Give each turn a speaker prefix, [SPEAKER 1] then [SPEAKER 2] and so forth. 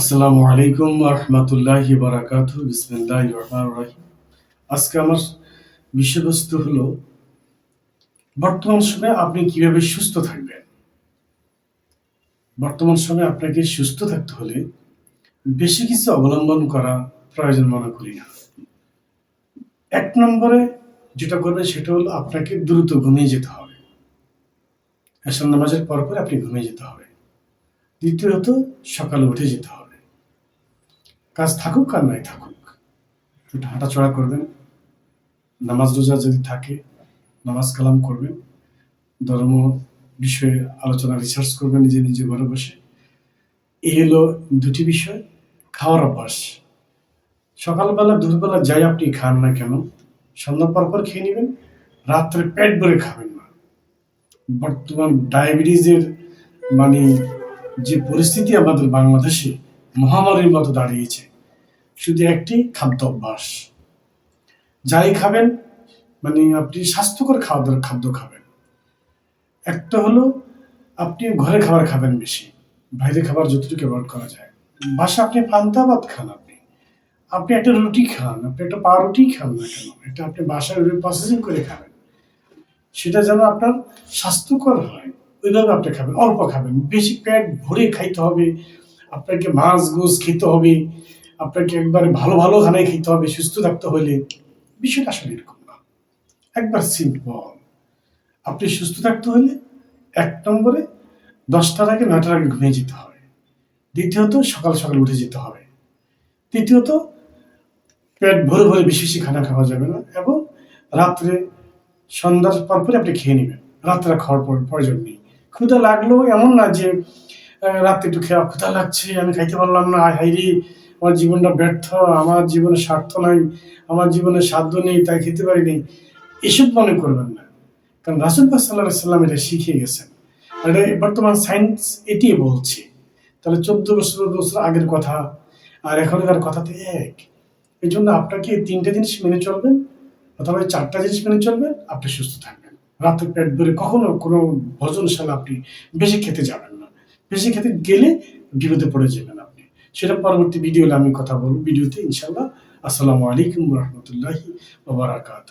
[SPEAKER 1] আসসালামু আলাইকুম রহমতুল্লাহ বারাকাত, বিসমিল্লাহ রহমান রহিম। আজকে আমার বিষয়বস্তু হলো, বর্তমান সময়ে আপনি কীভাবে সুস্থ থাকবেন? বর্তমান সময়ে আপনাকে সুস্থ থাকতে হলে বেশি কিছু অবলম্বন করা প্রয়োজন মনে করি না। এক নম্বরে যেটা করবেন সেটা হলো আপনাকে দ্রুত ঘুমিয়ে যেতে হবে। এসব নামাজের পর পর আপনি ঘুমিয়ে যেতে হবে। দ্বিতীয়ত সকালে উঠে যেতে হবে। কাজ থাকুক আর নাই থাকুক, একটু হাঁটাচড়া করবেন, নামাজ রোজা যদি থাকে, নামাজ কালাম করবেন, ধর্ম বিষয়ে আলোচনা রিসার্চ করবেন, নিজে নিজে ঘরে বসে। এই হলো দুটি বিষয়, খাওয়ার অভ্যাস। সকালবেলা, দুপুরবেলা যাই আপনি খান না কেন, সন্ধ্যা পর পর খেয়ে নেবেন, রাত্রে পেট ভরে খাবেন না। বর্তমান ডায়াবেটিসের মানে যে পরিস্থিতি আমাদের বাংলাদেশে মহামারীর মতো দাঁড়িয়েছে শুধু একটি খাদ্য অভ্যাস যাই খাবেন মানে আপনি স্বাস্থ্যকর খাদ্য খাদ্য খাবেন। একটা হলো, আপনি ঘরে খাবার খাবেন বেশি বাইরে খাবার যতটুকু অ্যাভয়েড করা যায়। বাসা আপনি পান্তা ভাত খান আপনি। আপনি একটা রুটি খান, আপনি একটা পাউরুটি খান না কেন? এটা আপনি বাসায় প্রসেসিং করে খাবেন। সেটা যেন আপনার স্বাস্থ্যকর হয়। ওইভাবে আপনি খাবেন, অল্প খাবেন। বেশি পেট ভরে খাইতে হবে, আপনাকে মাছ গোস খেতে হবে। আপনাকে একবার ভালো ভালো খানায় খেতে হবে, সুস্থ থাকতে হলে বিষয়টা আসলে এরকম না। একবার সিম্পল আপনি সুস্থ থাকতে হলে এক নম্বরে দশটার আগে নয়টার আগে ঘুমিয়ে যেতে হবে। দ্বিতীয়ত সকাল সকাল উঠে যেতে হবে। তৃতীয়ত পেট ভরে ভরে বেশি খানা খাওয়া যাবে না এবং রাত্রে সন্ধ্যার পরপরে আপনি খেয়ে নেবেন। রাত্রে খাওয়ার পর প্রয়োজন নেই। ক্ষুধা লাগলেও এমন না যে রাত্রে একটু খেয়া ক্ষুধা লাগছে, আমি খাইতে পারলাম না হাই হাইরি আমার জীবনটা ব্যর্থ, আমার জীবনে স্বার্থ নাই, আমার জীবনে সাধ্য নেই, তাই খেতে পারিনি এসব মনে করবেন না। কারণ রাসুল পাক সাল্লাহ সাল্লাম এটা শিখিয়ে গেছেন। এটা বর্তমান সায়েন্স এটিই বলছে। তাহলে চোদ্দ বছর বছর আগের কথা, আর এখনকার কথাতে এক। এই জন্য আপনাকে তিনটে জিনিস মেনে চলবেন, অথবা চারটা জিনিস মেনে চলবেন, আপনি সুস্থ থাকবেন। রাতে পেট ভরে কখনো কোনো ভোজনশালা আপনি বেশি খেতে যাবেন না। বেশি খেতে গেলে বিপদে পড়ে যাবেন আপনি। সেটা পরবর্তী ভিডিওতে আমি কথা বলব ভিডিওতে ইনশাল্লাহ আসসালামু আলাইকুম রহমতুল্লাহি ওবরাকাত